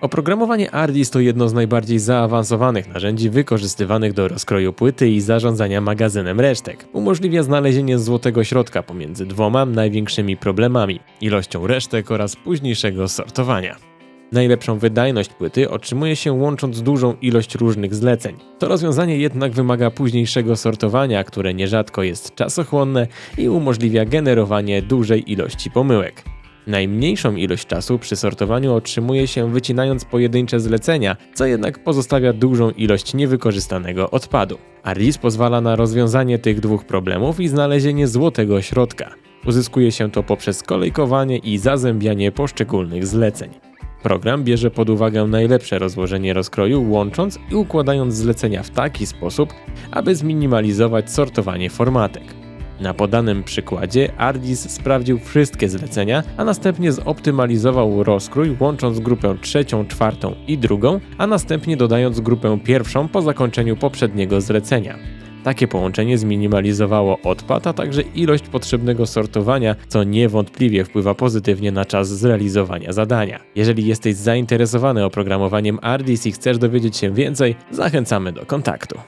Oprogramowanie ARDIS to jedno z najbardziej zaawansowanych narzędzi wykorzystywanych do rozkroju płyty i zarządzania magazynem resztek. Umożliwia znalezienie złotego środka pomiędzy dwoma największymi problemami ilością resztek oraz późniejszego sortowania. Najlepszą wydajność płyty otrzymuje się łącząc dużą ilość różnych zleceń. To rozwiązanie jednak wymaga późniejszego sortowania, które nierzadko jest czasochłonne i umożliwia generowanie dużej ilości pomyłek. Najmniejszą ilość czasu przy sortowaniu otrzymuje się wycinając pojedyncze zlecenia, co jednak pozostawia dużą ilość niewykorzystanego odpadu. ARIS pozwala na rozwiązanie tych dwóch problemów i znalezienie złotego środka. Uzyskuje się to poprzez kolejkowanie i zazębianie poszczególnych zleceń. Program bierze pod uwagę najlepsze rozłożenie rozkroju, łącząc i układając zlecenia w taki sposób, aby zminimalizować sortowanie formatek. Na podanym przykładzie Ardis sprawdził wszystkie zlecenia, a następnie zoptymalizował rozkrój, łącząc grupę trzecią, czwartą i drugą, a następnie dodając grupę pierwszą po zakończeniu poprzedniego zlecenia. Takie połączenie zminimalizowało odpad, a także ilość potrzebnego sortowania, co niewątpliwie wpływa pozytywnie na czas zrealizowania zadania. Jeżeli jesteś zainteresowany oprogramowaniem Ardis i chcesz dowiedzieć się więcej, zachęcamy do kontaktu.